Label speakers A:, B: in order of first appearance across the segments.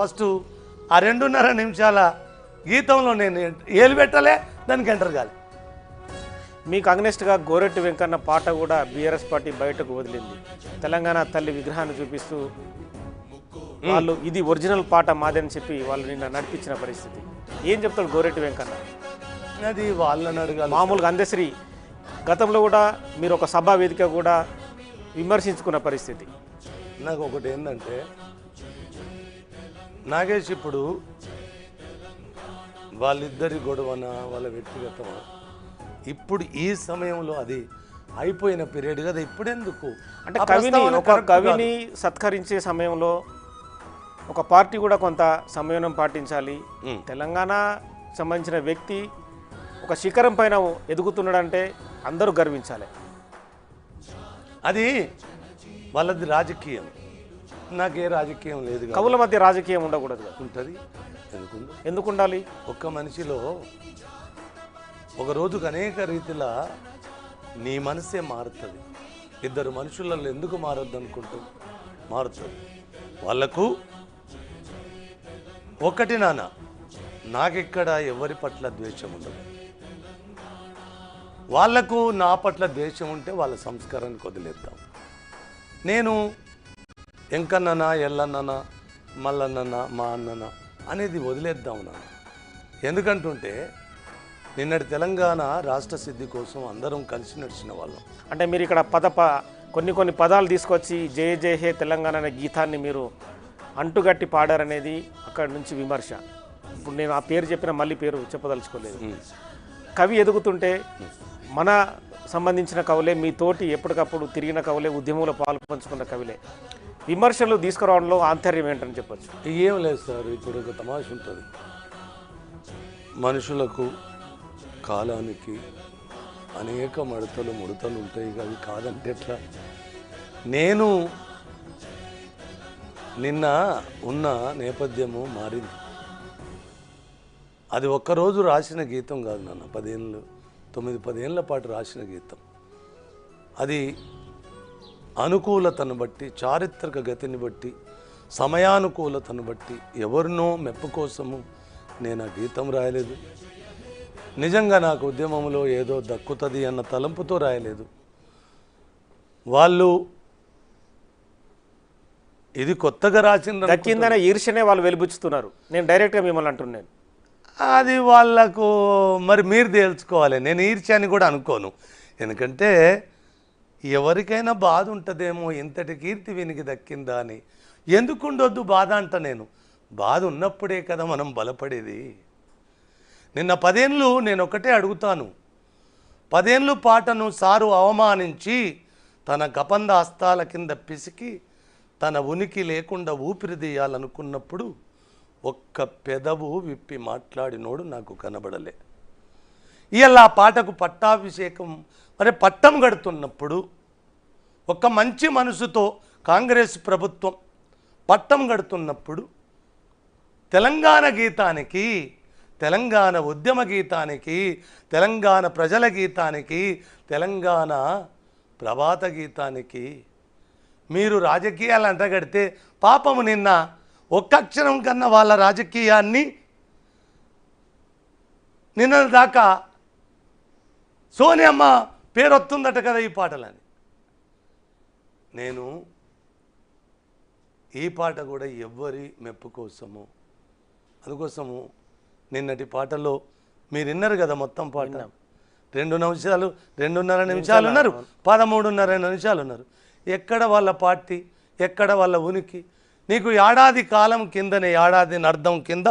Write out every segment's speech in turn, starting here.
A: First ఆ రెండున్నర నిమిషాల గీతంలో నేను ఏలు పెట్టలే దానికి ఎంటర్ కాలే.
B: మీకు అగ్నెస్ట్గా గోరెట్టి వెంకన్న పాట కూడా బీఆర్ఎస్ పార్టీ బయటకు వదిలింది. తెలంగాణ తల్లి విగ్రహాన్ని చూపిస్తూ వాళ్ళు ఇది ఒరిజినల్ పాట మాదని చెప్పి వాళ్ళు నిన్న నడిపించిన పరిస్థితి. ఏం చెప్తాడు గోరెట్టి వెంకన్న?
A: అది వాళ్ళని అడగాలి.
B: మామూలుగా అందశ్రీ గతంలో కూడా మీరు ఒక సభా వేదిక కూడా విమర్శించుకున్న పరిస్థితి.
A: నాకు ఒకటి ఏంటంటే నాగేష్ ఇప్పుడు వాళ్ళిద్దరి గొడవన వాళ్ళ వ్యక్తిగతమా? ఇప్పుడు ఈ సమయంలో అది అయిపోయిన పీరియడ్ కదా ఇప్పుడెందుకు?
B: అంటే కవిని ఒక. కవిని సత్కరించే సమయంలో ఒక పార్టీ కూడా కొంత సంయమనం పాటించాలి. తెలంగాణ సంబంధించిన వ్యక్తి ఒక శిఖరం పైన ఎదుగుతున్నాడంటే అందరూ గర్వించాలి.
A: అది వాళ్ళది రాజకీయం. నాకే రాజకీయం లేదు
B: కవుల మధ్య రాజకీయం ఉండకూడదు కదా.
A: ఉంటుంది. ఎందుకుందో?
B: ఎందుకు ఉండాలి
A: ఒక్క మనిషిలో ఒక రోజుకు అనేక రీతిలా నీ మనసే మారుతుంది. ఇద్దరు మనుషులలో ఎందుకు మారొద్దు అనుకుంటాం మారుతుంది? వాళ్ళకు ఒకటి నాన్న నాకెక్కడ ఎవరి పట్ల ద్వేషం ఉండదు. వాళ్ళకు నా పట్ల ద్వేషం ఉంటే వాళ్ళ సంస్కారానికి వదిలేద్దాం. నేను ఎంకన్ననా ఎల్లన్ననా మల్లన్ననా మా అన్ననా అనేది వదిలేద్దాం నాన్న. ఎందుకంటుంటే నిన్నటి తెలంగాణ రాష్ట్ర సిద్ధి కోసం అందరం కలిసి నడిచిన వాళ్ళం.
B: అంటే మీరు ఇక్కడ పద కొన్ని కొన్ని పదాలు తీసుకొచ్చి జయ జయ హే తెలంగాణ అనే గీతాన్ని మీరు అంటుగట్టి పాడారనేది అక్కడి నుంచి విమర్శ. ఇప్పుడు నేను ఆ పేరు చెప్పిన మళ్ళీ పేరు చెప్పదలుచుకోలేదు. కవి ఎదుగుతుంటే మన సంబంధించిన కవులే మీ తోటి ఎప్పటికప్పుడు తిరిగిన కవులే ఉద్యమంలో పాలు పంచుకున్న కవులే. విమర్శలు తీసుకురావడంలో ఆంతర్యం ఏంటని చెప్పొచ్చు.
A: ఏం లేదు సార్ ఇప్పుడు ఒక తమాష ఉంటుంది. మనుషులకు కాలానికి అనేక మడతలు ముడతలు ఉంటాయి. అవి కాదంటే ఎట్లా? నేను నిన్న ఉన్న నేపథ్యము మారింది. అది ఒక్కరోజు రాసిన గీతం కాదు నాన్న. పదేళ్ళు తొమ్మిది పదేళ్ళ పాటు రాసిన గీతం. అది అనుకూలతను బట్టి చారిత్రక గతిని బట్టి సమయానుకూలతను బట్టి ఎవరినో మెప్పు కోసము నేను ఆ గీతం రాయలేదు. నిజంగా నాకు ఉద్యమంలో ఏదో దక్కుతుంది అన్న తలంపుతో రాయలేదు. వాళ్ళు ఇది కొత్తగా రాసిన
B: దక్కిందనే ఈర్ష్యనే వాళ్ళు వెలిబుచ్చుతున్నారు. నేను డైరెక్ట్గా మిమ్మల్ని అంటున్నాను.
A: అది వాళ్ళకు మరి మీరు తేల్చుకోవాలి. నేను ఈర్ష్యాన్ని కూడా అనుకోను. ఎందుకంటే ఎవరికైనా బాధ ఉంటుందేమో ఇంతటి కీర్తి వీనికి దక్కిందా అని. ఎందుకు ఉండొద్దు బాధ అంట నేను. బాధ ఉన్నప్పుడే కదా మనం బలపడేది. నిన్న పదేళ్ళు నేను ఒకటే అడుగుతాను. పదేళ్ళు పాటను సారు అవమానించి తన కపంద హస్తాల కింద పిసికి తన ఉనికి లేకుండా ఊపిరిదీయాలనుకున్నప్పుడు ఒక్క పెదవు విప్పి మాట్లాడినోడు నాకు కనబడలే. ఇవాళ ఆ పాటకు పట్టాభిషేకం. మరి పట్టం గడుతున్నప్పుడు ఒక మంచి మనసుతో కాంగ్రెస్ ప్రభుత్వం పట్టం గడుతున్నప్పుడు తెలంగాణ గీతానికి తెలంగాణ ఉద్యమ గీతానికి తెలంగాణ ప్రజల గీతానికి తెలంగాణ ప్రభాత గీతానికి మీరు రాజకీయాలు అంటగడితే పాపము నిన్న ఒక్క అక్షరం కన్నా వాళ్ళ రాజకీయాన్ని నిన్న దాకా సోనియమ్మ పేరు వస్తుందట కదా ఈ పాటలని. నేను ఈ పాట కూడా ఎవ్వరి మెప్పు కోసము అందుకోసము నిన్నటి పాటలో మీరు విన్నారు కదా మొత్తం పాట. రెండు నిమిషాలు రెండున్నర నిమిషాలు ఉన్నారు పదమూడున్నర నిమిషాలు ఉన్నారు. ఎక్కడ వాళ్ళ పార్టీ ఎక్కడ వాళ్ళ ఉనికి? నీకు ఏడాది కాలం కిందనే ఏడాది అర్థం కింద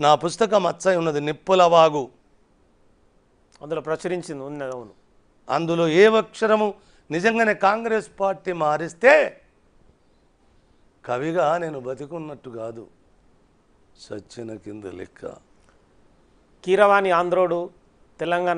A: నా పుస్తకం అచ్చై ఉన్నది నిప్పుల వాగు.
B: అందులో ప్రచురించింది ఉన్నది అవును.
A: అందులో ఏ అక్షరము నిజంగానే కాంగ్రెస్ పార్టీ మారిస్తే కవిగా నేను బతికున్నట్టు కాదు. సచ్చిన కింద లెక్క.
B: కీరవాణి ఆంధ్రోడు తెలంగాణ